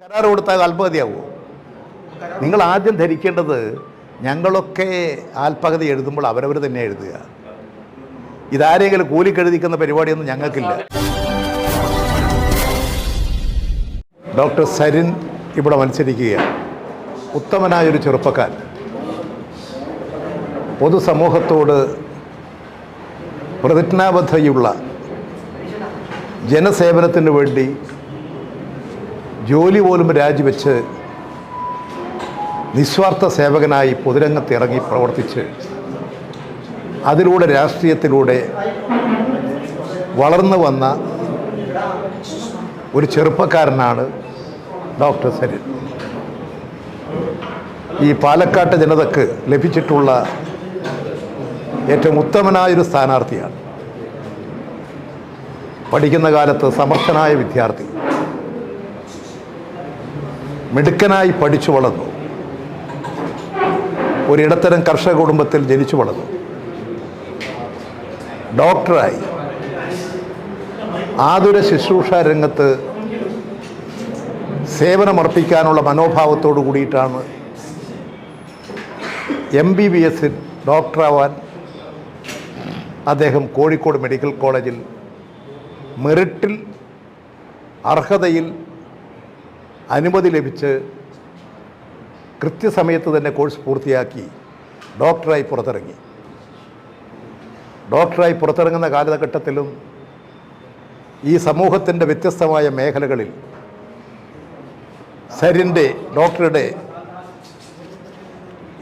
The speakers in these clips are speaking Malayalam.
കരാർ കൊടുത്താൽ ആത്മഹത്യയാവുമോ നിങ്ങൾ ആദ്യം ധരിക്കേണ്ടത് ഞങ്ങളൊക്കെ ആത്മകഥ എഴുതുമ്പോൾ അവരവർ തന്നെ എഴുതുക. ഇതാരെങ്കിലും കൂലിക്കെഴുതിക്കുന്ന പരിപാടിയൊന്നും ഞങ്ങൾക്കില്ല. ഡോക്ടർ സരിൻ ഇവിടെ മത്സരിക്കുകയാണ്. ഉത്തമനായൊരു ചെറുപ്പക്കാരൻ. പൊതുസമൂഹത്തോട് പ്രതിജ്ഞാബദ്ധതയുള്ള ജനസേവനത്തിന് വേണ്ടി ജോലി പോലും രാജിവെച്ച് നിസ്വാർത്ഥ സേവകനായി പൊതുരംഗത്ത് ഇറങ്ങി പ്രവർത്തിച്ച് അതിലൂടെ രാഷ്ട്രീയത്തിലൂടെ വളർന്നു വന്ന ഒരു ചെറുപ്പക്കാരനാണ് ഡോക്ടർ സരിൻ. ഈ പാലക്കാട്ട് ജനതക്ക് ലഭിച്ചിട്ടുള്ള ഏറ്റവും ഉത്തമനായൊരു സ്ഥാനാർത്ഥിയാണ്. പഠിക്കുന്ന കാലത്ത് സമർത്ഥനായ വിദ്യാർത്ഥി. മിടുക്കനായി പഠിച്ചു വളർന്നു. ഒരിടത്തരം കർഷക കുടുംബത്തിൽ ജനിച്ചു വളർന്നു. ഡോക്ടറായി. ആതുര ശുശ്രൂഷ രംഗത്ത് സേവനമർപ്പിക്കാനുള്ള മനോഭാവത്തോടു കൂടിയിട്ടാണ് എം ബി ബി എസിൽ ഡോക്ടറാവാൻ അദ്ദേഹം കോഴിക്കോട് മെഡിക്കൽ കോളേജിൽ മെറിറ്റിൽ അർഹതയിൽ അനുമതി ലഭിച്ച് കൃത്യസമയത്ത് തന്നെ കോഴ്സ് പൂർത്തിയാക്കി ഡോക്ടറായി പുറത്തിറങ്ങി. ഡോക്ടറായി പുറത്തിറങ്ങുന്ന കാലഘട്ടത്തിലും ഈ സമൂഹത്തിന്റെ വ്യത്യസ്തമായ മേഖലകളിൽ സരിന്റെ ഡോക്ടറുടെ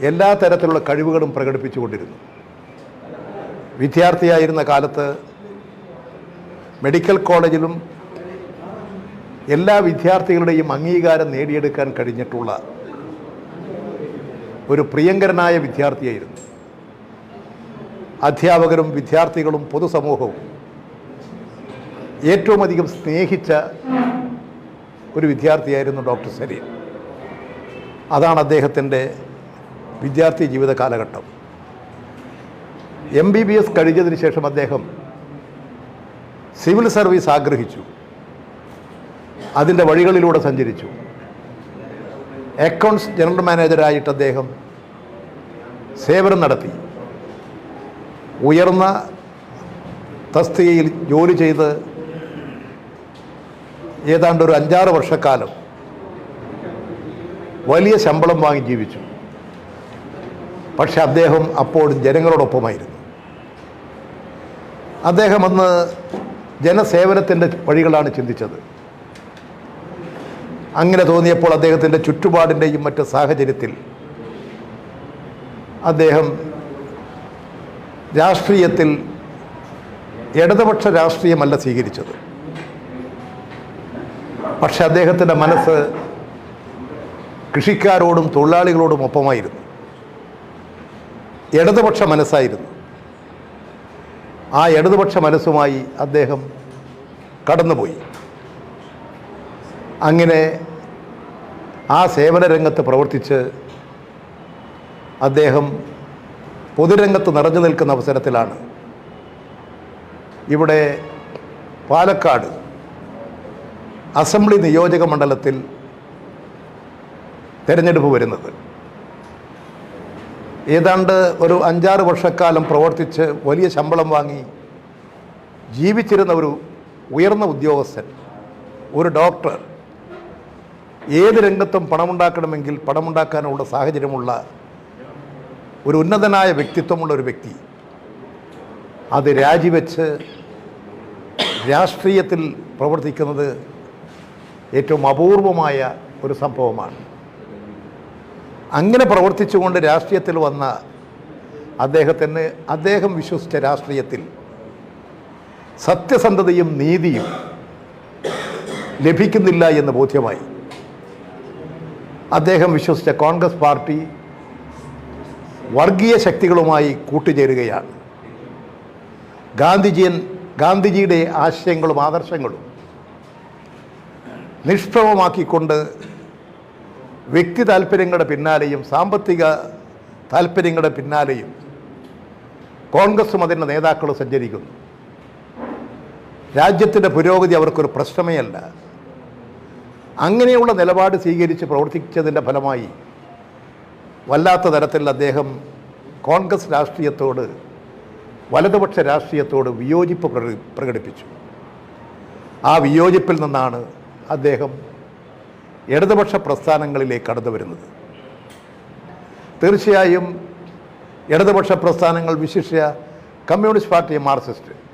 എല്ലാ തരത്തിലുള്ള കഴിവുകളും പ്രകടിപ്പിച്ചുകൊണ്ടിരുന്നു. വിദ്യാർത്ഥിയായിരുന്ന കാലത്ത് മെഡിക്കൽ കോളേജിലും എല്ലാ വിദ്യാർത്ഥികളുടെയും അംഗീകാരം നേടിയെടുക്കാൻ കഴിഞ്ഞിട്ടുള്ള ഒരു പ്രിയങ്കരനായ വിദ്യാർത്ഥിയായിരുന്നു. അധ്യാപകരും വിദ്യാർത്ഥികളും പൊതുസമൂഹവും ഏറ്റവും അധികം സ്നേഹിച്ച ഒരു വിദ്യാർത്ഥിയായിരുന്നു ഡോക്ടർ സരീൻ അതാണ് അദ്ദേഹത്തിന്റെ വിദ്യാർത്ഥി ജീവിത കാലഘട്ടം. എം ബി ബി എസ് കഴിഞ്ഞതിന് ശേഷം അദ്ദേഹം സിവിൽ സർവീസ് ആഗ്രഹിച്ചു. അതിന്റെ വഴികളിലൂടെ സഞ്ചരിച്ചു. അക്കൗണ്ട്സ് ജനറൽ മാനേജരായിട്ട് അദ്ദേഹം സേവനം നടത്തി. ഉയർന്ന തസ്തികയിൽ ജോലി ചെയ്ത് ഏതാണ്ട് ഒരു അഞ്ചാറ് വർഷക്കാലം വലിയ ശമ്പളം വാങ്ങി ജീവിച്ചു. പക്ഷെ അദ്ദേഹം അപ്പോഴും ജനങ്ങളോടൊപ്പമായിരുന്നു. അദ്ദേഹം അന്ന് ജനസേവനത്തിന്റെ വഴികളാണ് ചിന്തിച്ചത്. അങ്ങനെ തോന്നിയപ്പോൾ അദ്ദേഹത്തിന്റെ ചുറ്റുപാടിന്റെയും മറ്റ് സാഹചര്യത്തിൽ അദ്ദേഹം രാഷ്ട്രീയത്തിൽ ഇടതുപക്ഷ രാഷ്ട്രീയമല്ല സ്വീകരിച്ചത്. പക്ഷെ അദ്ദേഹത്തിന്റെ മനസ്സ് കൃഷിക്കാരോടും തൊഴിലാളികളോടും ഒപ്പമായിരുന്നു. ഇടതുപക്ഷ മനസ്സായിരുന്നു. ആ ഇടതുപക്ഷ മനസ്സുമായി അദ്ദേഹം കടന്നുപോയി. അങ്ങനെ ആ സേവന രംഗത്ത് പ്രവർത്തിച്ച് അദ്ദേഹം പൊതുരംഗത്ത് നിറഞ്ഞു നിൽക്കുന്ന അവസരത്തിലാണ് ഇവിടെ പാലക്കാട് അസംബ്ലി നിയോജക മണ്ഡലത്തിൽ തിരഞ്ഞെടുപ്പ് വരുന്നത്. ഏതാണ്ട് ഒരു അഞ്ചാറ് വർഷക്കാലം പ്രവർത്തിച്ച് വലിയ ശമ്പളം വാങ്ങി ജീവിച്ചിരുന്ന ഒരു ഉയർന്ന ഉദ്യോഗസ്ഥൻ ഒരു ഡോക്ടർ ഏത് രംഗത്തും പണമുണ്ടാക്കണമെങ്കിൽ പണമുണ്ടാക്കാനുള്ള സാഹചര്യമുള്ള ഒരു ഉന്നതനായ വ്യക്തിത്വമുള്ള ഒരു വ്യക്തി. അത് രാജിവെച്ച് രാഷ്ട്രീയത്തിൽ പ്രവർത്തിക്കുന്നത് ഏറ്റവും അപൂർവമായ ഒരു സംഭവമാണ്. അങ്ങനെ പ്രവർത്തിച്ചുകൊണ്ട് രാഷ്ട്രീയത്തിൽ വന്ന അദ്ദേഹത്തിന് അദ്ദേഹം വിശ്വസിച്ച രാഷ്ട്രീയത്തിൽ സത്യസന്ധതയും നീതിയും ലഭിക്കുന്നില്ല എന്ന് ബോധ്യമായി. അദ്ദേഹം വിശ്വസിച്ച കോൺഗ്രസ് പാർട്ടി വർഗീയ ശക്തികളുമായി കൂട്ടുചേരുകയാണ്. ഗാന്ധിജിയൻ ഗാന്ധിജിയുടെ ആശയങ്ങളും ആദർശങ്ങളും നിഷ്പ്രഭമാക്കിക്കൊണ്ട് വ്യക്തി താല്പര്യങ്ങളുടെ പിന്നാലെയും സാമ്പത്തിക താല്പര്യങ്ങളുടെ പിന്നാലെയും കോൺഗ്രസും അതിന്റെ നേതാക്കളും സഞ്ചരിക്കുന്നു. രാജ്യത്തിന്റെ പുരോഗതി അവർക്കൊരു പ്രശ്നമേ അല്ല. അങ്ങനെയുള്ള നിലപാട് സ്വീകരിച്ച് പ്രവർത്തിച്ചതിന്റെ ഫലമായി വല്ലാത്ത തരത്തിൽ അദ്ദേഹം കോൺഗ്രസ് രാഷ്ട്രീയത്തോട് വലതുപക്ഷ രാഷ്ട്രീയത്തോട് വിയോജിപ്പ് പ്രകടി- പ്രകടിപ്പിച്ചു. ആ വിയോജിപ്പിൽ നിന്നാണ് അദ്ദേഹം ഇടതുപക്ഷ പ്രസ്ഥാനങ്ങളിലേക്ക് കടന്നു വരുന്നത്. തീർച്ചയായും ഇടതുപക്ഷ പ്രസ്ഥാനങ്ങൾ വിശിഷ്യ കമ്മ്യൂണിസ്റ്റ് പാർട്ടി മാർക്സിസ്റ്റ്.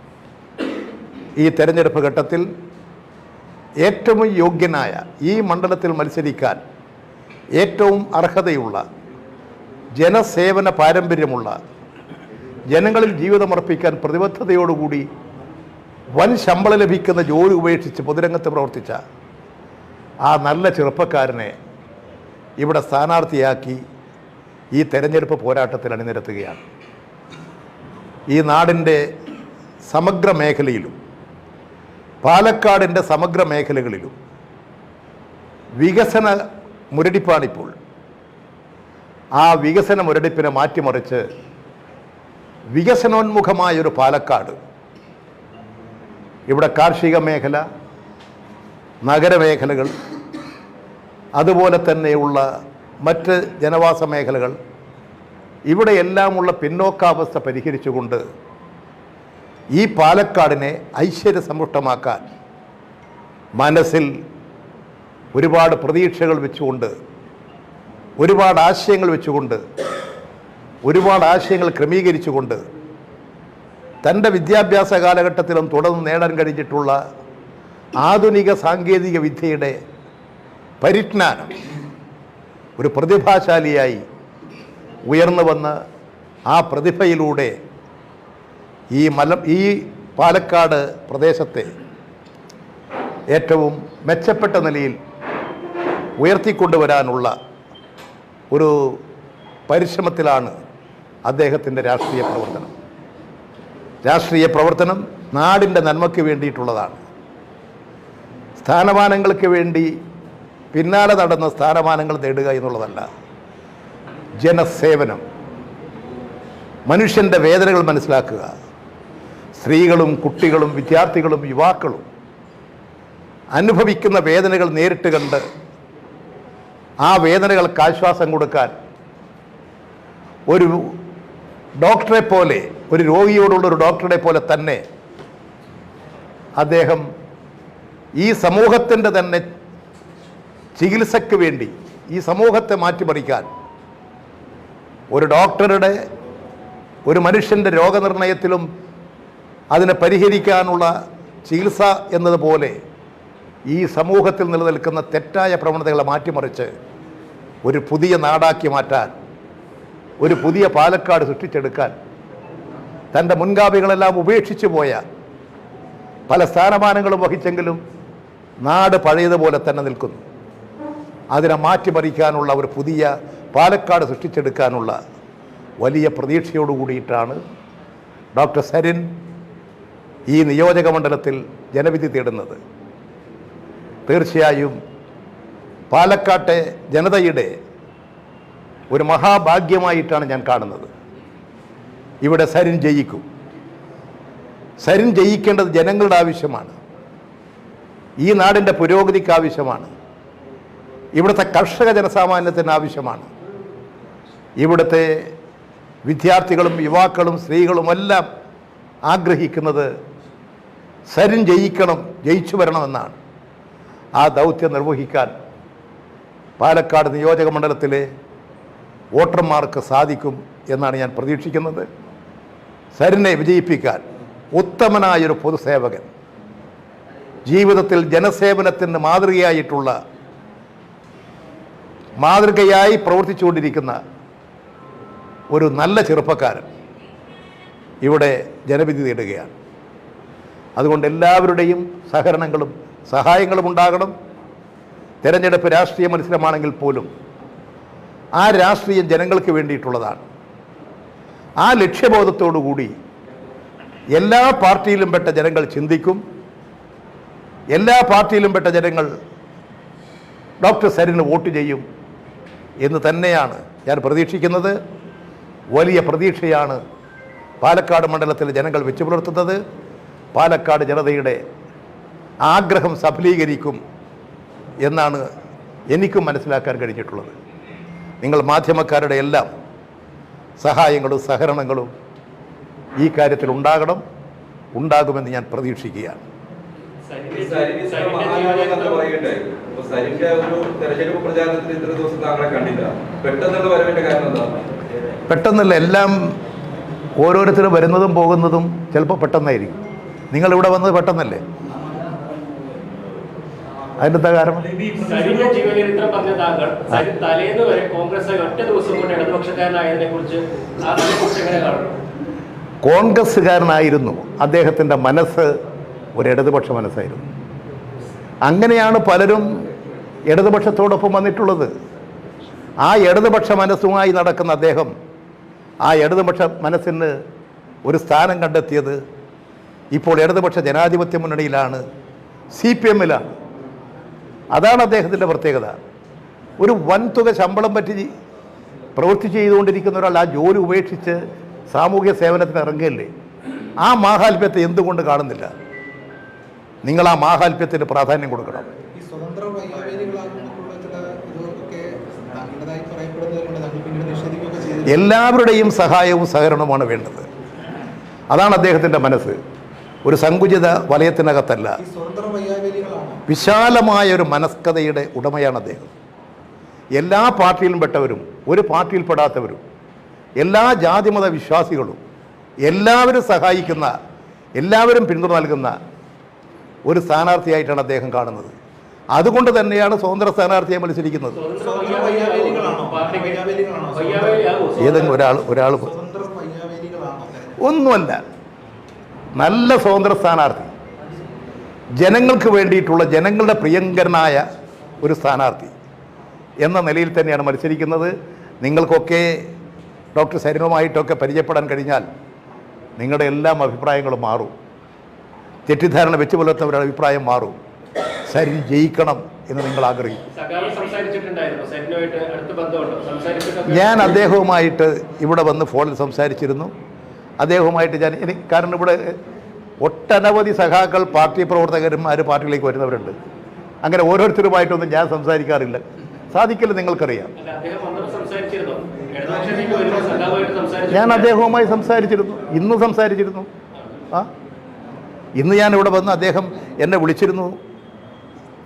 ഈ തെരഞ്ഞെടുപ്പ് ഘട്ടത്തിൽ ഏറ്റവും യോഗ്യനായ ഈ മണ്ഡലത്തിൽ മത്സരിക്കാൻ ഏറ്റവും അർഹതയുള്ള ജനസേവന പാരമ്പര്യമുള്ള ജനങ്ങളിൽ ജീവിതമർപ്പിക്കാൻ പ്രതിബദ്ധതയോടുകൂടി വൻ ശമ്പളം ലഭിക്കുന്ന ജോലി ഉപേക്ഷിച്ച് പൊതുരംഗത്ത് പ്രവർത്തിച്ച ആ നല്ല ചെറുപ്പക്കാരനെ ഇവിടെ സ്ഥാനാർത്ഥിയാക്കി ഈ തെരഞ്ഞെടുപ്പ് പോരാട്ടത്തിൽ അണിനിരത്തുകയാണ്. ഈ നാടിന്റെ സമഗ്ര മേഖലയിലും പാലക്കാടിന്റെ സമഗ്ര മേഖലകളിലും വികസന മുരടിപ്പാണിപ്പോൾ ആ വികസന മുരടിപ്പിനെ മാറ്റിമറിച്ച് വികസനോന്മുഖമായൊരു പാലക്കാട് ഇവിടെ കാർഷിക മേഖല നഗരമേഖലകൾ അതുപോലെ തന്നെയുള്ള മറ്റ് ജനവാസ മേഖലകൾ ഇവിടെയെല്ലാമുള്ള പിന്നോക്കാവസ്ഥ പരിഹരിച്ചുകൊണ്ട് ഈ പാലക്കാടിനെ ഐശ്വര്യസമ്പുഷ്ടമാക്കാൻ മനസ്സിൽ ഒരുപാട് പ്രതീക്ഷകൾ വെച്ചുകൊണ്ട് ഒരുപാട് ആശയങ്ങൾ വെച്ചുകൊണ്ട് ഒരുപാട് ആശയങ്ങൾ ക്രമീകരിച്ചുകൊണ്ട് തന്റെ വിദ്യാഭ്യാസ കാലഘട്ടത്തിലും തുടർന്ന് നേടാൻ കഴിഞ്ഞിട്ടുള്ള ആധുനിക സാങ്കേതിക വിദ്യയുടെ പരിജ്ഞാനം ഒരു പ്രതിഭാശാലിയായി ഉയർന്നു വന്ന് ആ പ്രതിഭയിലൂടെ ഈ മല ഈ പാലക്കാട് പ്രദേശത്തെ ഏറ്റവും മെച്ചപ്പെട്ട നിലയിൽ ഉയർത്തിക്കൊണ്ടുവരാനുള്ള ഒരു പരിശ്രമത്തിലാണ് അദ്ദേഹത്തിന്റെ രാഷ്ട്രീയ പ്രവർത്തനം. രാഷ്ട്രീയ പ്രവർത്തനം നാടിന്റെ നന്മയ്ക്ക് വേണ്ടിയിട്ടുള്ളതാണ്. സ്ഥാനമാനങ്ങൾക്ക് വേണ്ടി പിന്നാലെ നടന്ന സ്ഥാനമാനങ്ങൾ നേടുക എന്നുള്ളതല്ല ജനസേവനം. മനുഷ്യന്റെ വേദനകൾ മനസ്സിലാക്കുക. സ്ത്രീകളും കുട്ടികളും വിദ്യാർത്ഥികളും യുവാക്കളും അനുഭവിക്കുന്ന വേദനകൾ നേരിട്ട് കണ്ട് ആ വേദനകൾക്ക് ആശ്വാസം കൊടുക്കാൻ ഒരു ഡോക്ടറെ പോലെ ഒരു രോഗിയോടുള്ള ഒരു ഡോക്ടറെ പോലെ തന്നെ അദ്ദേഹം ഈ സമൂഹത്തിന്റെ തന്നെ ചികിത്സയ്ക്ക് വേണ്ടി ഈ സമൂഹത്തെ മാറ്റിമറിക്കാൻ ഒരു ഡോക്ടറുടെ ഒരു മനുഷ്യന്റെ രോഗനിർണയത്തിലും അതിനെ പരിഹരിക്കാനുള്ള ചികിത്സ എന്നതുപോലെ ഈ സമൂഹത്തിൽ നിലനിൽക്കുന്ന തെറ്റായ പ്രവണതകളെ മാറ്റിമറിച്ച് ഒരു പുതിയ നാടാക്കി മാറ്റാൻ ഒരു പുതിയ പാലക്കാട് സൃഷ്ടിച്ചെടുക്കാൻ തന്റെ മുൻഗാമികളെല്ലാം ഉപേക്ഷിച്ചു പോയ പല സ്ഥാനമാനങ്ങളും വഹിച്ചെങ്കിലും നാട് പഴയതുപോലെ തന്നെ നിൽക്കുന്നു. അതിനെ മാറ്റിമറിക്കാനുള്ള ഒരു പുതിയ പാലക്കാട് സൃഷ്ടിച്ചെടുക്കാനുള്ള വലിയ പ്രതീക്ഷയോടു കൂടിയിട്ടാണ് ഡോക്ടർ സരിൻ ഈ നിയോജക മണ്ഡലത്തിൽ ജനവിധി തേടുന്നത്. തീർച്ചയായും പാലക്കാട്ടെ ജനതയുടെ ഒരു മഹാഭാഗ്യമായിട്ടാണ് ഞാൻ കാണുന്നത്. ഇവിടെ സരിൻ ജയിക്കും. സരിൻ ജയിക്കേണ്ടത് ജനങ്ങളുടെ ആവശ്യമാണ്. ഈ നാടിന്റെ പുരോഗതിക്ക് ആവശ്യമാണ്. ഇവിടുത്തെ കർഷക ജനസാമാന്യത്തിന് ആവശ്യമാണ്. ഇവിടുത്തെ വിദ്യാർത്ഥികളും യുവാക്കളും സ്ത്രീകളും എല്ലാം ആഗ്രഹിക്കുന്നത് സരിൻ ജയിക്കണം ജയിച്ചു വരണമെന്നാണ്. ആ ദൗത്യം നിർവഹിക്കാൻ പാലക്കാട് നിയോജക മണ്ഡലത്തിലെ വോട്ടർമാർക്ക് സാധിക്കും എന്നാണ് ഞാൻ പ്രതീക്ഷിക്കുന്നത്. സരിനെ വിജയിപ്പിക്കാൻ ഉത്തമനായൊരു പൊതുസേവകൻ ജീവിതത്തിൽ ജനസേവനത്തിന് മാതൃകയായിട്ടുള്ള മാതൃകയായി പ്രവർത്തിച്ചുകൊണ്ടിരിക്കുന്ന ഒരു നല്ല ചെറുപ്പക്കാരൻ ഇവിടെ ജനവിധി നേടുകയാണ്. അതുകൊണ്ട് എല്ലാവരുടെയും സഹകരണങ്ങളും സഹായങ്ങളും ഉണ്ടാകണം. തിരഞ്ഞെടുപ്പ് രാഷ്ട്രീയ മത്സരമാണെങ്കിൽ പോലും ആ രാഷ്ട്രീയം ജനങ്ങൾക്ക് വേണ്ടിയിട്ടുള്ളതാണ്. ആ ലക്ഷ്യബോധത്തോടു കൂടി എല്ലാ പാർട്ടിയിലും പെട്ട ജനങ്ങൾ ചിന്തിക്കും. എല്ലാ പാർട്ടിയിലും പെട്ട ജനങ്ങൾ ഡോക്ടർ സരിന് വോട്ട് ചെയ്യും എന്ന് തന്നെയാണ് ഞാൻ പ്രതീക്ഷിക്കുന്നത്. വലിയ പ്രതീക്ഷയാണ് പാലക്കാട് മണ്ഡലത്തിലെ ജനങ്ങൾ വെച്ചു പുലർത്തുന്നത് പാലക്കാട് ജനതയുടെ ആഗ്രഹം സഫലീകരിക്കും എന്നാണ് എനിക്കും മനസ്സിലാക്കാൻ കഴിഞ്ഞിട്ടുള്ളത്. നിങ്ങൾ മാധ്യമക്കാരുടെ എല്ലാം സഹായങ്ങളും സഹകരണങ്ങളും ഈ കാര്യത്തിൽ ഉണ്ടാകണം ഉണ്ടാകുമെന്ന് ഞാൻ പ്രതീക്ഷിക്കുകയാണ്. പെട്ടെന്നല്ല എല്ലാം ഓരോരുത്തർ വരുന്നതും പോകുന്നതും ചിലപ്പോൾ പെട്ടെന്നായിരിക്കും. നിങ്ങളിവിടെ വന്നത് പെട്ടെന്നല്ലേ? അതിന്റെ കാരണം? സരിന്റെ ജീവചരിത്രം പറഞ്ഞ താങ്കൾ സരിൻ തലേന്ന് വരെ കോൺഗ്രസ് ഒറ്റ ദിവസം കൊണ്ട് ഇടതുപക്ഷക്കാരനായതിനെ കുറിച്ച് അതിനെ കുറിച്ച് എങ്ങനെ കാണുന്നു? കോൺഗ്രസ്സുകാരനായിരുന്നു. അദ്ദേഹത്തിന്റെ മനസ്സ് ഒരു ഇടതുപക്ഷ മനസ്സായിരുന്നു. അങ്ങനെയാണ് പലരും ഇടതുപക്ഷത്തോടൊപ്പം വന്നിട്ടുള്ളത്. ആ ഇടതുപക്ഷ മനസ്സുമായി നടക്കുന്ന അദ്ദേഹം ആ ഇടതുപക്ഷ മനസ്സിന് ഒരു സ്ഥാനം കണ്ടെത്തിയത് ഇപ്പോൾ ഇടതുപക്ഷ ജനാധിപത്യ മുന്നണിയിലാണ് സി പി എമ്മിലാണ് അതാണ് അദ്ദേഹത്തിന്റെ പ്രത്യേകത. ഒരു വൻതുക ശമ്പളം പറ്റി പ്രവൃത്തി ചെയ്തുകൊണ്ടിരിക്കുന്ന ഒരാൾ ആ ജോലി ഉപേക്ഷിച്ച് സാമൂഹ്യ സേവനത്തിന് ഇറങ്ങുകയല്ലേ? ആ മാഹാത്മ്യത്തെ എന്തുകൊണ്ട് കാണുന്നില്ല? നിങ്ങൾ ആ മാഹാത്മ്യത്തിന് പ്രാധാന്യം കൊടുക്കണം. എല്ലാവരുടെയും സഹായവും സഹകരണവുമാണ് വേണ്ടത്. അതാണ് അദ്ദേഹത്തിന്റെ മനസ്സ്. ഒരു സങ്കുചിത വലയത്തിനകത്തല്ല. ഈ സ്വതന്ത്ര വൈകാരികളാണ് വിശാലമായ ഒരു മനസ്കഥയുടെ ഉടമയാണ് അദ്ദേഹം. എല്ലാ പാർട്ടിയിലും പെട്ടവരും ഒരു പാർട്ടിയിൽപ്പെടാത്തവരും എല്ലാ ജാതിമത വിശ്വാസികളും എല്ലാവരും സഹായിക്കുന്ന എല്ലാവരും പിന്തുണ നൽകുന്ന ഒരു സ്ഥാനാർത്ഥിയായിട്ടാണ് അദ്ദേഹം കാണുന്നത്. അതുകൊണ്ട് തന്നെയാണ് സ്വതന്ത്ര സ്ഥാനാർത്ഥിയായി മത്സരിക്കുന്നത്. ഏതെങ്കിലും ഒരാൾ ഒരാൾ ഒന്നുമല്ല. നല്ല സ്വതന്ത്ര സ്ഥാനാർത്ഥി. ജനങ്ങൾക്ക് വേണ്ടിയിട്ടുള്ള ജനങ്ങളുടെ പ്രിയങ്കരനായ ഒരു സ്ഥാനാർത്ഥി എന്ന നിലയിൽ തന്നെയാണ് മത്സരിക്കുന്നത്. നിങ്ങൾക്കൊക്കെ ഡോക്ടർ സരിനുമായിട്ടൊക്കെ പരിചയപ്പെടാൻ കഴിഞ്ഞാൽ നിങ്ങളുടെ എല്ലാം അഭിപ്രായങ്ങളും മാറും. തെറ്റിദ്ധാരണ വെച്ച് പുലർത്തുന്നവരുടെ അഭിപ്രായം മാറും. സരി ജയിക്കണം എന്ന് നിങ്ങൾ ആഗ്രഹിക്കും. ഞാൻ അദ്ദേഹവുമായിട്ട് ഇവിടെ വന്ന് ഫോണിൽ സംസാരിച്ചിരുന്നു. അദ്ദേഹവുമായിട്ട് ഞാൻ ഇനി കാരണം ഇവിടെ ഒട്ടനവധി സഖാക്കൾ പാർട്ടി പ്രവർത്തകരും ആ പാർട്ടിയിലേക്ക് വരുന്നവരുണ്ട്. അങ്ങനെ ഓരോരുത്തരുമായിട്ടൊന്നും ഞാൻ സംസാരിക്കാറില്ല. സാധിക്കില്ല നിങ്ങൾക്കറിയാം. ഞാൻ അദ്ദേഹവുമായി സംസാരിച്ചിരുന്നു. ഇന്ന് സംസാരിച്ചിരുന്നു. ആ? ഇന്ന് ഞാൻ ഇവിടെ വന്ന് അദ്ദേഹം എന്നെ വിളിച്ചിരുന്നു.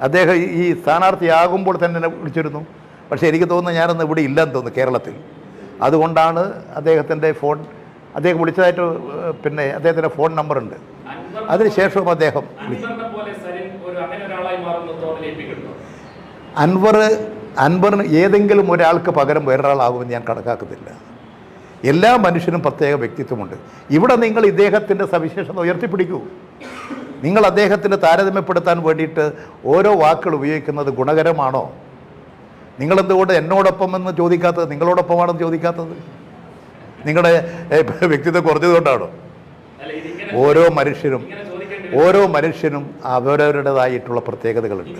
അദ്ദേഹം ഈ- ഈ സ്ഥാനാർത്ഥിയാകുമ്പോൾ തന്നെ എന്നെ വിളിച്ചിരുന്നു. പക്ഷേ എനിക്ക് തോന്നുന്നു ഞാനൊന്ന് ഇവിടെ ഇല്ലെന്ന് തോന്നുന്നു കേരളത്തിൽ. അതുകൊണ്ടാണ് അദ്ദേഹത്തിന്റെ ഫോൺ അദ്ദേഹം വിളിച്ചതായിട്ട് പിന്നെ അദ്ദേഹത്തിന്റെ ഫോൺ നമ്പറുണ്ട്. അതിനുശേഷവും അദ്ദേഹം അൻവർ അൻവറിന് ഏതെങ്കിലും ഒരാൾക്ക് പകരം വേറൊരാളാകുമെന്ന് ഞാൻ കണക്കാക്കുന്നില്ല. എല്ലാ മനുഷ്യനും പ്രത്യേക വ്യക്തിത്വമുണ്ട്. ഇവിടെ നിങ്ങൾ ഇദ്ദേഹത്തിന്റെ സവിശേഷത ഉയർത്തിപ്പിടിക്കൂ. നിങ്ങൾ അദ്ദേഹത്തിന് താരതമ്യപ്പെടുത്താൻ വേണ്ടിയിട്ട് ഓരോ വാക്കുകൾ ഉപയോഗിക്കുന്നത് ഗുണകരമാണോ? നിങ്ങളെന്തുകൊണ്ട് എന്നോടൊപ്പം എന്ന് ചോദിക്കാത്തത് നിങ്ങളോടൊപ്പമാണെന്ന് ചോദിക്കാത്തത്? നിങ്ങളുടെ വ്യക്തിത്വം കുറഞ്ഞതുകൊണ്ടാണോ? ഓരോ മനുഷ്യരും ഓരോ മനുഷ്യനും അവരവരുടേതായിട്ടുള്ള പ്രത്യേകതകളുണ്ട്.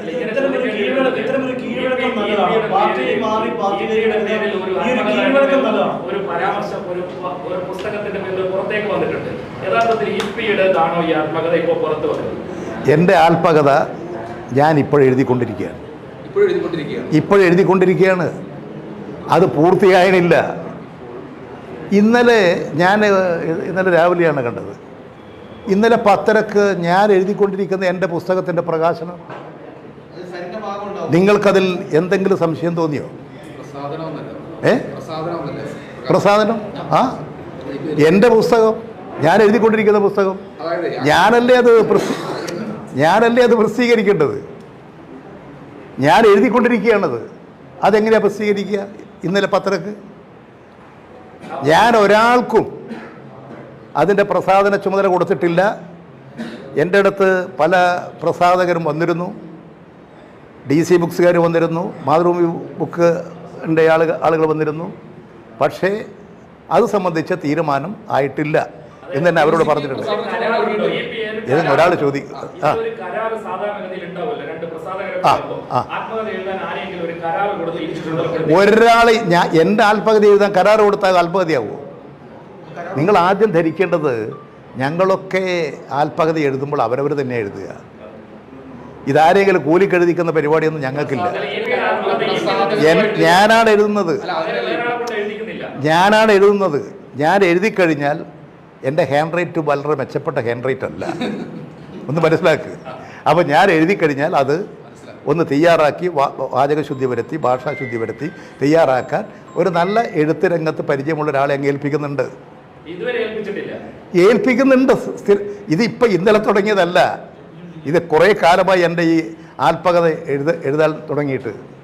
ഒരു പരാമർശം ഒരു ഒരു പുസ്തകത്തിന്റെ പേരിൽ പുറത്തേക്ക് വന്നിട്ടുണ്ട്. യഥാർത്ഥത്തിൽ ഇപ്പിയുടേതാണോ ഈ ആത്മകഥ ഇപ്പോൾ പുറത്തു വന്നത്? എന്റെ ആത്മകഥ ഞാൻ ഇപ്പോൾ എഴുതിക്കൊണ്ടിരിക്കുകയാണ്. ഇപ്പോഴും എഴുതിക്കൊണ്ടിരിക്കുകയാണ്. ഇപ്പോൾ എഴുതിക്കൊണ്ടിരിക്കുകയാണ്. അത് പൂർത്തിയായനില്ല ഇന്നലെ ഞാൻ ഇന്നലെ രാവിലെയാണ് കണ്ടത്. ഇന്നലെ പത്തരക്ക് ഞാൻ എഴുതിക്കൊണ്ടിരിക്കുന്ന എന്റെ പുസ്തകത്തിന്റെ പ്രകാശനം. നിങ്ങൾക്കതിൽ എന്തെങ്കിലും സംശയം തോന്നിയോ? ഏ? പ്രസാദനം? ആ? എന്റെ പുസ്തകം? ഞാൻ എഴുതിക്കൊണ്ടിരിക്കുന്ന പുസ്തകം? ഞാനല്ലേ അത് ഞാനല്ലേ അത് പ്രസിദ്ധീകരിക്കേണ്ടത്? ഞാൻ എഴുതിക്കൊണ്ടിരിക്കുകയാണത്. അതെങ്ങനെയാണ് പ്രസിദ്ധീകരിക്കുക ഇന്നലെ പത്രക്ക് ഞാൻ ഒരാൾക്കും അതിന്റെ പ്രസാദന ചുമതല കൊടുത്തിട്ടില്ല. എന്റെ അടുത്ത് പല പ്രസാധകരും വന്നിരുന്നു. ഡി സി ബുക്സുകാർ വന്നിരുന്നു. മാതൃഭൂമി ബുക്ക് ആളുകൾ ആളുകൾ വന്നിരുന്നു. പക്ഷേ അത് സംബന്ധിച്ച തീരുമാനം ആയിട്ടില്ല. എന്ന് തന്നെ അവരോട് പറഞ്ഞിട്ടുണ്ട്? ഏതെങ്കിലും ഒരാൾ ചോദിക്കും ആ ആ, ആ. ഒരാൾ ഞാൻ എന്റെ ആത്മകഥ എഴുതാൻ കരാർ കൊടുത്താൽ ആത്മകഥയാവുമോ നിങ്ങൾ ആദ്യം ധരിക്കേണ്ടത് ഞങ്ങളൊക്കെ ആത്മകഥ എഴുതുമ്പോൾ അവരവർ തന്നെ എഴുതുക. ഇതാരെങ്കിലും കൂലിക്കെഴുതിക്കുന്ന പരിപാടിയൊന്നും ഞങ്ങൾക്കില്ല. ഞാനാണ് എഴുതുന്നത്. ഞാനാണ് എഴുതുന്നത്. ഞാൻ എഴുതി കഴിഞ്ഞാൽ എന്റെ ഹാൻഡ് റൈറ്റ് വളരെ മെച്ചപ്പെട്ട ഹാൻഡ് റൈറ്റ് അല്ല. ഒന്ന് മനസ്സിലാക്കുക അപ്പോൾ ഞാൻ എഴുതി കഴിഞ്ഞാൽ അത് ഒന്ന് തയ്യാറാക്കി വാ- വാചകശുദ്ധി വരുത്തി ഭാഷാശുദ്ധി വരുത്തി തയ്യാറാക്കാൻ ഒരു നല്ല എഴുത്ത് രംഗത്ത് പരിചയമുള്ള ഒരാളെ അങ്ങ് ഏൽപ്പിക്കുന്നുണ്ട്. ഏൽപ്പിക്കുന്നുണ്ട്. സ്ഥിര ഇത് ഇപ്പം ഇന്നലെ തുടങ്ങിയതല്ല. ഇത് കുറേ കാലമായി എന്റെ ഈ ആത്മകഥ എഴുത എഴുതാൻ തുടങ്ങിയിട്ട്.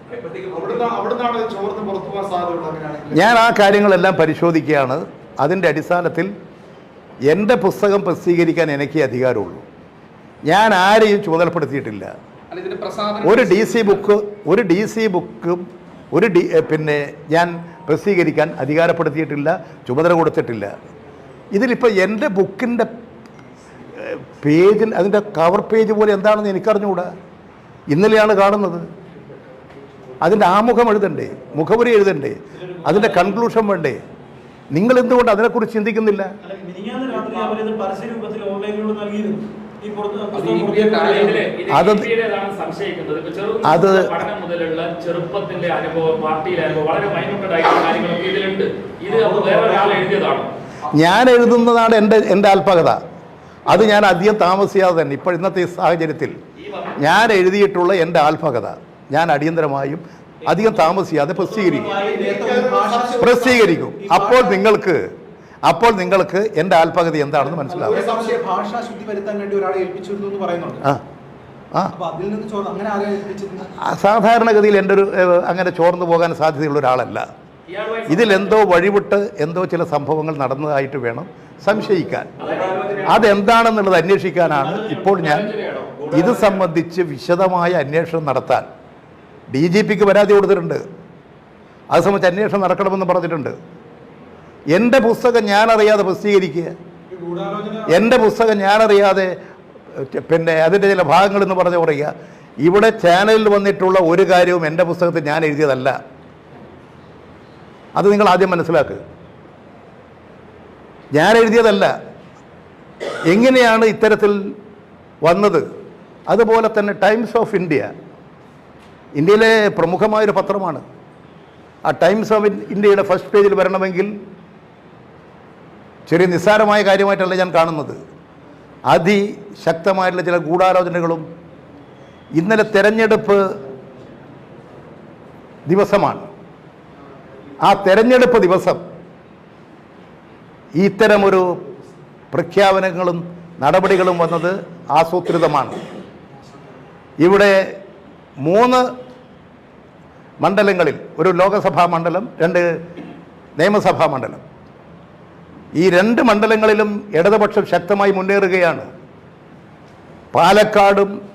ഞാൻ ആ കാര്യങ്ങളെല്ലാം പരിശോധിക്കുകയാണ്. അതിന്റെ അടിസ്ഥാനത്തിൽ എന്റെ പുസ്തകം പ്രസിദ്ധീകരിക്കാൻ എനിക്ക് അധികാരമുള്ളൂ. ഞാൻ ആരെയും ചുമതലപ്പെടുത്തിയിട്ടില്ല. ഒരു ഡി സി ബുക്ക് ഒരു ഡി സി ബുക്കും ഒരു ഡി പിന്നെ ഞാൻ പ്രസിദ്ധീകരിക്കാൻ അധികാരപ്പെടുത്തിയിട്ടില്ല ചുമതല കൊടുത്തിട്ടില്ല. ഇതിലിപ്പോൾ എന്റെ ബുക്കിന്റെ പേജിൽ അതിന്റെ കവർ പേജ് പോലെ എന്താണെന്ന് എനിക്കറിഞ്ഞുകൂടാ? ഇന്നലെയാണ് കാണുന്നത്. അതിന്റെ ആമുഖം എഴുതണ്ടേ? മുഖപുരി എഴുതണ്ടേ? അതിന്റെ കൺക്ലൂഷൻ വേണ്ടേ? നിങ്ങൾ എന്തുകൊണ്ട് അതിനെക്കുറിച്ച് ചിന്തിക്കുന്നില്ല? അല്ല, രാത്രി അവരിത് പരസ്യ രൂപത്തിൽ ഓൺലൈനിലൂടെ നൽകിയിരുന്നു. ഈ പുറത്ത് അത് അത് ചെറുപ്പത്തിന്റെ അനുഭവം പാർട്ടിയിലെ അനുഭവം വളരെ മൈന്യൂട്ടഡ് ആയിട്ടുള്ള കാര്യങ്ങളൊക്കെ ഇതിലുണ്ട്. ഇത് അപ്പൊ വേറെ ഒരാൾ എഴുതിയതാണോ. ഞാൻ എഴുതുന്നതാണ് എന്റെ എന്റെ അല്പകത അത് ഞാൻ അധികം താമസിയാതെ തന്നെ ഇപ്പോൾ ഇന്നത്തെ ഈ സാഹചര്യത്തിൽ ഞാൻ എഴുതിയിട്ടുള്ള എന്റെ ആത്മകഥ ഞാൻ അടിയന്തരമായും അധികം താമസിയാതെ പ്രസിദ്ധീകരിക്കും. പ്രസിദ്ധീകരിക്കും. അപ്പോൾ നിങ്ങൾക്ക് അപ്പോൾ നിങ്ങൾക്ക് എന്റെ ആത്മകഥ എന്താണെന്ന് മനസ്സിലാവും. സാധാരണഗതിയിൽ എന്റെ ഒരു അങ്ങനെ ചോർന്നു പോകാൻ സാധ്യതയുള്ള ഒരാളല്ല. ഇതിലെന്തോ വഴിവിട്ട് എന്തോ ചില സംഭവങ്ങൾ നടന്നതായിട്ട് വേണം സംശയിക്കാൻ. അതെന്താണെന്നുള്ളത് അന്വേഷിക്കാനാണ് ഇപ്പോൾ ഞാൻ ഇത് സംബന്ധിച്ച് വിശദമായ അന്വേഷണം നടത്താൻ ഡി ജി പിക്ക് പരാതി കൊടുത്തിട്ടുണ്ട്. അത് സംബന്ധിച്ച് അന്വേഷണം നടക്കണമെന്ന് പറഞ്ഞിട്ടുണ്ട്. എന്റെ പുസ്തകം ഞാനറിയാതെ പ്രസിദ്ധീകരിക്കുക. എന്റെ പുസ്തകം ഞാനറിയാതെ പിന്നെ അതിന്റെ ചില ഭാഗങ്ങൾ എന്ന് പറഞ്ഞ് പറയുക. ഇവിടെ ചാനലിൽ വന്നിട്ടുള്ള ഒരു കാര്യവും എന്റെ പുസ്തകത്തിൽ ഞാൻ എഴുതിയതല്ല. അത് നിങ്ങൾ ആദ്യം മനസ്സിലാക്കുക ഞാൻ എഴുതിയതല്ല. എങ്ങനെയാണ് ഇത്തരത്തിൽ വന്നത്? അതുപോലെ തന്നെ ടൈംസ് ഓഫ് ഇന്ത്യ ഇന്ത്യയിലെ പ്രമുഖമായൊരു പത്രമാണ്. ആ ടൈംസ് ഓഫ് ഇന്ത്യയുടെ ഫസ്റ്റ് പേജിൽ വരണമെങ്കിൽ ചെറിയ നിസ്സാരമായ കാര്യമായിട്ടല്ല ഞാൻ കാണുന്നത്. അതിശക്തമായിട്ടുള്ള ചില ഗൂഢാലോചനകളും ഇന്നലെ തെരഞ്ഞെടുപ്പ് ദിവസമാണ്. ആ തെരഞ്ഞെടുപ്പ് ദിവസം ഇത്തരമൊരു പ്രഖ്യാപനങ്ങളും നടപടികളും വന്നത് ആസൂത്രിതമാണ്. ഇവിടെ മൂന്ന് മണ്ഡലങ്ങളിൽ ഒരു ലോകസഭാ മണ്ഡലം രണ്ട് നിയമസഭാ മണ്ഡലം. ഈ രണ്ട് മണ്ഡലങ്ങളിലും ഇടതുപക്ഷം ശക്തമായി മുന്നേറുകയാണ്. പാലക്കാടും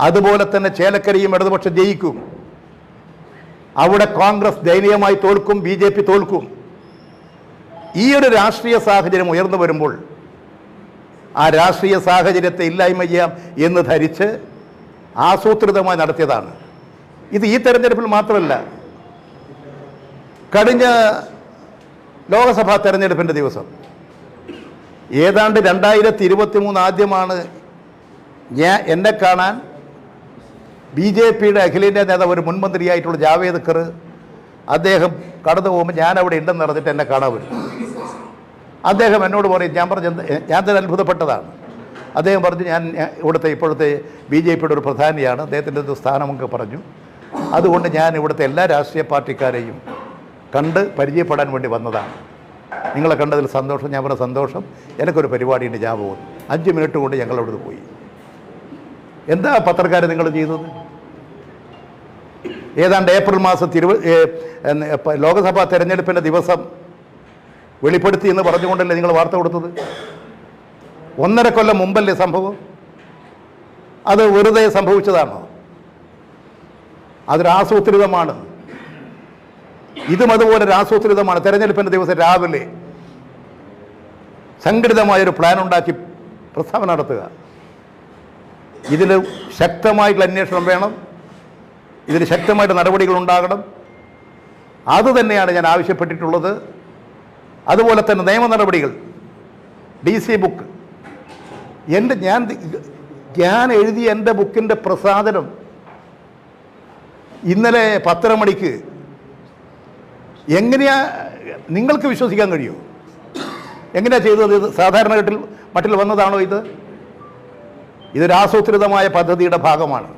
അതുപോലെ തന്നെ ചേലക്കരയും ഇടതുപക്ഷം ജയിക്കും. അവിടെ കോൺഗ്രസ് ദയനീയമായി തോൽക്കും ബി ജെ പി തോൽക്കും. ഈ ഒരു രാഷ്ട്രീയ സാഹചര്യം ഉയർന്നു വരുമ്പോൾ ആ രാഷ്ട്രീയ സാഹചര്യത്തെ ഇല്ലായ്മ ചെയ്യാം എന്ന് ധരിച്ച് ആസൂത്രിതമായി നടത്തിയതാണ്. ഇത് ഈ തെരഞ്ഞെടുപ്പിൽ മാത്രമല്ല കഴിഞ്ഞ ലോകസഭാ തെരഞ്ഞെടുപ്പിന്റെ ദിവസം ഏതാണ്ട് രണ്ടായിരത്തി ഇരുപത്തി മൂന്ന് ആദ്യമാണ് ഞാൻ എന്നെ കാണാൻ ബി ജെ പിയുടെ അഖിലേന്ത്യാ നേതാവ് ഒരു മുൻമന്ത്രിയായിട്ടുള്ള ജാവേദ് കർ അദ്ദേഹം കടന്നു പോകുമ്പോൾ ഞാൻ അവിടെ ഉണ്ടെന്ന് പറഞ്ഞിട്ട് എന്നെ കാണാൻ വരും. അദ്ദേഹം എന്നോട് പറയും ഞാൻ പറഞ്ഞ ഞാൻ തന്നെ അത്ഭുതപ്പെട്ടതാണ്. അദ്ദേഹം പറഞ്ഞു ഞാൻ ഇവിടുത്തെ ഇപ്പോഴത്തെ ബി ജെ പിയുടെ ഒരു പ്രധാനിയാണ്. അദ്ദേഹത്തിന്റെ സ്ഥാനമൊക്കെ പറഞ്ഞു. അതുകൊണ്ട് ഞാൻ ഇവിടുത്തെ എല്ലാ രാഷ്ട്രീയ പാർട്ടിക്കാരെയും കണ്ട് പരിചയപ്പെടാൻ വേണ്ടി വന്നതാണ്. നിങ്ങളെ കണ്ടതിൽ സന്തോഷം ഞാൻ പറഞ്ഞ സന്തോഷം. എനിക്കൊരു പരിപാടിയുണ്ട് ഞാൻ പോകുന്നു. അഞ്ച് മിനിറ്റ് കൊണ്ട് ഞങ്ങൾ പോയി. എന്താ പത്രക്കാരെ നിങ്ങൾ ചെയ്തത്? ഏതാണ്ട് ഏപ്രിൽ മാസം തിരുവ ലോക്സഭാ തെരഞ്ഞെടുപ്പിന്റെ ദിവസം വെളിപ്പെടുത്തി എന്ന് പറഞ്ഞുകൊണ്ടല്ലേ നിങ്ങൾ വാർത്ത കൊടുത്തത്? ഒന്നര കൊല്ലം മുമ്പല്ലേ സംഭവം? അത് വെറുതെ സംഭവിച്ചതാണോ? അതൊരാസൂത്രിതമാണ് ഇതും അതുപോലെ ഒരു ആസൂത്രിതമാണ്. തെരഞ്ഞെടുപ്പിന്റെ ദിവസം രാവിലെ സംഘടിതമായൊരു പ്ലാൻ ഉണ്ടാക്കി പ്രസ്താവന നടത്തുക. ഇതിൽ ശക്തമായിട്ടുള്ള അന്വേഷണം വേണം. ഇതിന് ശക്തമായിട്ട് നടപടികൾ ഉണ്ടാകണം. അതുതന്നെയാണ് ഞാൻ ആവശ്യപ്പെട്ടിട്ടുള്ളത്. അതുപോലെ തന്നെ നിയമ നടപടികൾ. ഡി സി ബുക്ക് എന്റെ ഞാൻ ഞാൻ എഴുതിയ എന്റെ ബുക്കിന്റെ പ്രസാദനം ഇന്നലെ പത്തര മണിക്ക് എങ്ങനെയാ നിങ്ങൾക്ക് വിശ്വസിക്കാൻ കഴിയുമോ എങ്ങനെയാ ചെയ്തത്? ഇത് സാധാരണഘട്ടിൽ മട്ടിൽ വന്നതാണോ ഇത്? ഇതൊരു ആസൂത്രിതമായ പദ്ധതിയുടെ ഭാഗമാണ്.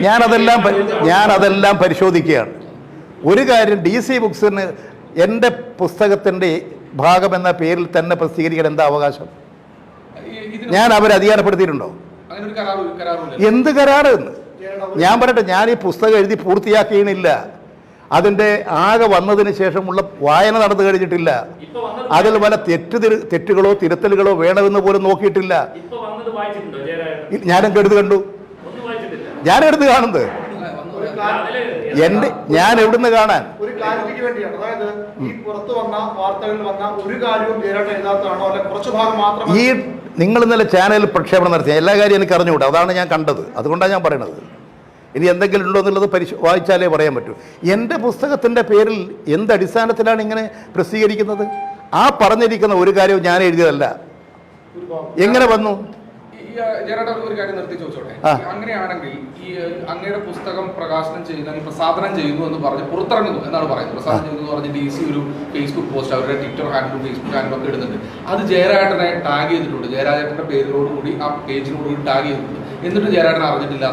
ഞാനതെല്ലാം ഞാനതെല്ലാം പരിശോധിക്കുകയാണ്. ഒരു കാര്യം ഡി സി ബുക്സിന് എന്റെ പുസ്തകത്തിന്റെ ഭാഗം എന്ന പേരിൽ തന്നെ പ്രസിദ്ധീകരിക്കാൻ എന്താ അവകാശം? ഞാൻ അവരെ അധികാരപ്പെടുത്തിയിട്ടുണ്ടോ? എന്ത് കരാറ് എന്ന്? ഞാൻ പറയട്ടെ ഞാൻ ഈ പുസ്തകം എഴുതി പൂർത്തിയാക്കിയില്ല അതിന്റെ ആകെ വന്നതിന് ശേഷമുള്ള വായന നടന്നു കഴിഞ്ഞിട്ടില്ല. അതിൽ പല തെറ്റ് തെറ്റുകളോ തിരുത്തലുകളോ വേണമെന്ന് പോലും നോക്കിയിട്ടില്ല. ഞാനും എടുത്ത് കണ്ടു? ഒന്നും വായിച്ചിട്ടില്ല. ഞാൻ എടുത്ത് കാണുന്നത്. എന്റെ ഞാൻ എവിടുന്ന് കാണാൻ? പുറത്തു വന്ന വാർത്തകളിൽ വന്ന ഒരു കാര്യവും എഴുതാത്തതാണോ അല്ലെ കുറച്ച് ഭാഗം മാത്രം ഈ നിങ്ങൾ ഇന്നലെ ചാനലിൽ പ്രക്ഷേപണം നടത്തിയ എല്ലാ കാര്യവും എനിക്ക് അറിഞ്ഞുകൂടാ. അതാണ് ഞാൻ കണ്ടത്. അതുകൊണ്ടാണ് ഞാൻ പറയണത്. ഇനി എന്തെങ്കിലും ഉണ്ടോ എന്നുള്ളത് പരിശോ വായിച്ചാലേ പറയാൻ പറ്റൂ. എന്റെ പുസ്തകത്തിന്റെ പേരിൽ എന്ത് അടിസ്ഥാനത്തിലാണ് ഇങ്ങനെ പ്രസിദ്ധീകരിക്കുന്നത്? ആ പറഞ്ഞിരിക്കുന്ന ഒരു കാര്യവും ഞാൻ എഴുതിയതല്ല. എങ്ങനെ വന്നു? ഒരു കാര്യം നിർത്തി ചോദിച്ചോട്ടെ? അങ്ങനെയാണെങ്കിൽ ഈ അങ്ങയുടെ പുസ്തകം പ്രകാശനം ചെയ്യുന്ന പ്രസാദനം ചെയ്യുന്നു എന്ന് പറഞ്ഞ് പുറത്തിറങ്ങുന്നു എന്നാണ് പറയുന്നത്. പ്രസാദനം ചെയ്യുന്നു എന്ന് പറഞ്ഞ് ഡി സി ഒരു ഫേസ്ബുക്ക് പോസ്റ്റ് അവരുടെ ട്വിറ്റർ ഹാൻഡിലും ഫേസ്ബുക്ക് ഹാൻഡിലും ഒക്കെ ഇടുന്നുണ്ട്. അത് ടാഗ് ചെയ്തിട്ടുണ്ട്. ജയരാജേട്ടന്റെ പേരിനോടുകൂടി ആ പേജിനോടുകൂടി ടാഗ് ചെയ്തിട്ടുണ്ട്. എന്നിട്ട് അറിഞ്ഞിട്ടില്ല.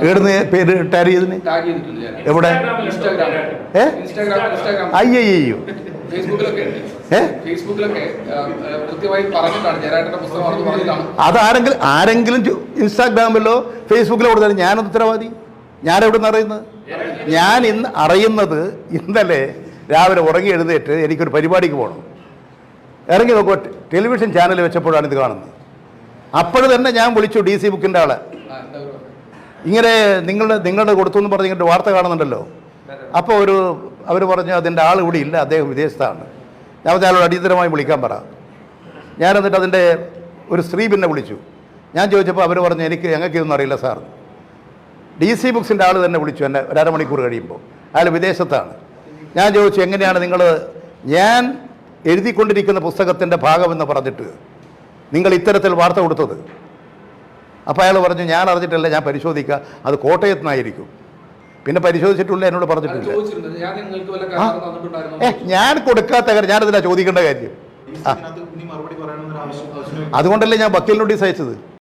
പേര് ടാഗ് ചെയ്തിന്? ടാഗ് ചെയ്തിട്ടുണ്ട് എവിടെ? ഇൻസ്റ്റാഗ്രാം ഏ? ഇൻസ്റ്റാഗ്രാം ഇൻസ്റ്റാഗ്രാം അയ്യോ ഫേസ്ബുക്കിലൊക്കെ ഉണ്ട്. അതാരെങ്കിലും ആരെങ്കിലും ഇൻസ്റ്റാഗ്രാമിലോ ഫേസ്ബുക്കിലോ കൊടുത്താലും ഞാനത് ഉത്തരവാദി. ഞാൻ എവിടെ നിന്ന് അറിയുന്നത്? ഞാൻ ഇന്ന് അറിയുന്നത് ഇന്നലെ രാവിലെ ഉറങ്ങി എഴുന്നേറ്റ് എനിക്കൊരു പരിപാടിക്ക് പോകണം ഇറങ്ങി നോക്കുക ടെലിവിഷൻ ചാനൽ വെച്ചപ്പോഴാണ് ഇത് കാണുന്നത്. അപ്പോൾ തന്നെ ഞാൻ വിളിച്ചു ഡി സി ബുക്കിന്റെ ആളെ. ഇങ്ങനെ നിങ്ങളുടെ നിങ്ങളുടെ കൊടുത്തു എന്ന് പറഞ്ഞിട്ട് വാർത്ത കാണുന്നുണ്ടല്ലോ. അപ്പോൾ ഒരു അവർ പറഞ്ഞു അതിന്റെ ആൾ ഇവിടെ ഇല്ല അദ്ദേഹം വിദേശത്താണ്. ഞാൻ അയാളോട് അടിയന്തരമായി വിളിക്കാൻ പറ. ഞാൻ എന്നിട്ട് അതിന്റെ ഒരു സ്ത്രീ പിന്നെ വിളിച്ചു. ഞാൻ ചോദിച്ചപ്പോൾ അവർ പറഞ്ഞു എനിക്ക് ഞങ്ങൾക്ക് ഇതൊന്നും അറിയില്ല സാർ. ഡി സി ബുക്സിന്റെ ആൾ തന്നെ വിളിച്ചു എന്നെ ഒരു കഴിയുമ്പോൾ. അയാൾ വിദേശത്താണ്. ഞാൻ ചോദിച്ചു എങ്ങനെയാണ് നിങ്ങൾ ഞാൻ എഴുതിക്കൊണ്ടിരിക്കുന്ന പുസ്തകത്തിന്റെ ഭാഗമെന്ന് പറഞ്ഞിട്ട് നിങ്ങൾ ഇത്തരത്തിൽ വാർത്ത കൊടുത്തത്? അപ്പോൾ അയാൾ പറഞ്ഞു ഞാൻ അറിഞ്ഞിട്ടല്ല ഞാൻ പരിശോധിക്കുക അത് കോട്ടയത്ത് നിന്നായിരിക്കും പിന്നെ പരിശോധിച്ചിട്ടുള്ള എന്നോട് പറഞ്ഞിട്ടില്ല. ചോദിച്ചിരുന്നത് ഞാൻ ഏ കൊടുക്കാത്ത കാര്യം ഞാനതിനാ ചോദിക്കേണ്ട കാര്യം. അതുകൊണ്ടല്ലേ ഞാൻ വക്കീൽ നോട്ടീസ് അയച്ചത്